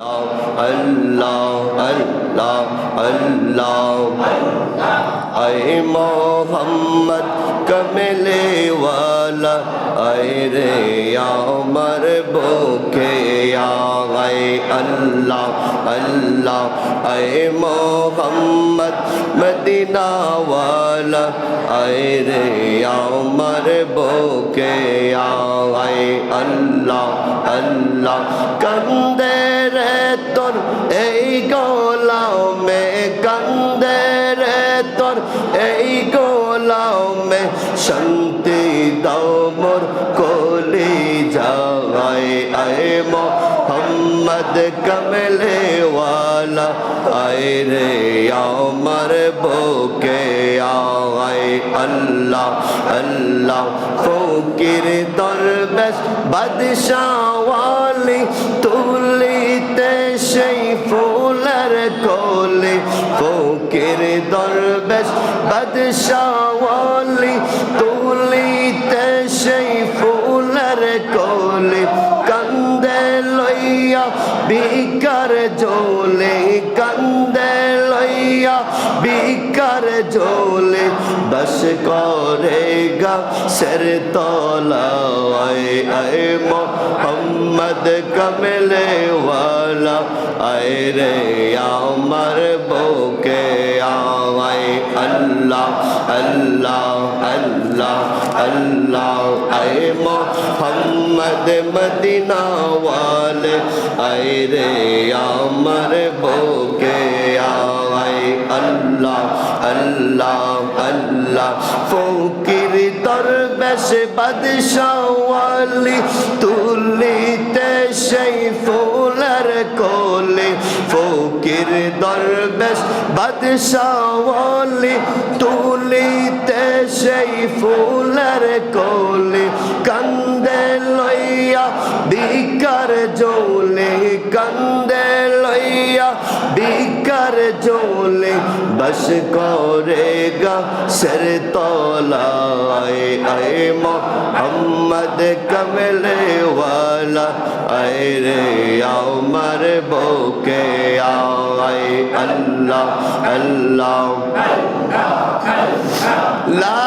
আল্লাহ আল্লাহ আল্লাহ আয় মোহাম্মদ কমলে ওয়ালা আয় রে আমার বুকে আয় আল্লাহ আল্লাহ আয় মোহাম্মদ মদিনা ওয়ালা আয় রে আমার বুকে আয় আল্লাহ আল্লাহ কন্দে রে তোর, এই গোলাও মে কন্দে রে তোর, এই গোলাও মে শান্তি দাও মোর কোলি যায় আয় মোহাম্মদ কমলে ওয়ালা আয় রে আমার বুকে আয় আল্লাহ আল্লাহ, ফকির দরবেশ, বাদশাওয়ালি তুলিতে কোলে ফকির দরবেশ বাদশাওয়ালি তুলিতে সেই ফুলের কোলে কান্দে লইয়া বিকার জোলে কান্দে লইয়া বিকার জোলে বস করেগা সর তলায়। আয় মোহাম্মদ কমলে ওয়ালা আয় রে আমার বুকে আয় আল্লাহ আল্লাহ আল্লাহ আল্লাহ, আয় মোহাম্মদ মদিনা ওয়ালে আয় রে আমার আয় আল্লাহ আল্লাহ। ফকির দরবেশ বাদশাওয়ালি। তুলিতে সেই ফুলের কোলে। ফকির দরবেশ বাদশাওয়ালি। তুলিতে সেই ফুলের কোলে। কান্দে লইয়া বিকার জোলে কান্দে বিকার জোলে বস করেগা সর তলায়। আয় মোহাম্মদ কমলে ওয়ালা আয় রে আমার বুকে আয়। আল্লাহ আল্লাহ। লা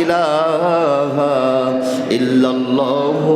ইলাহা ইল্লাল্লাহু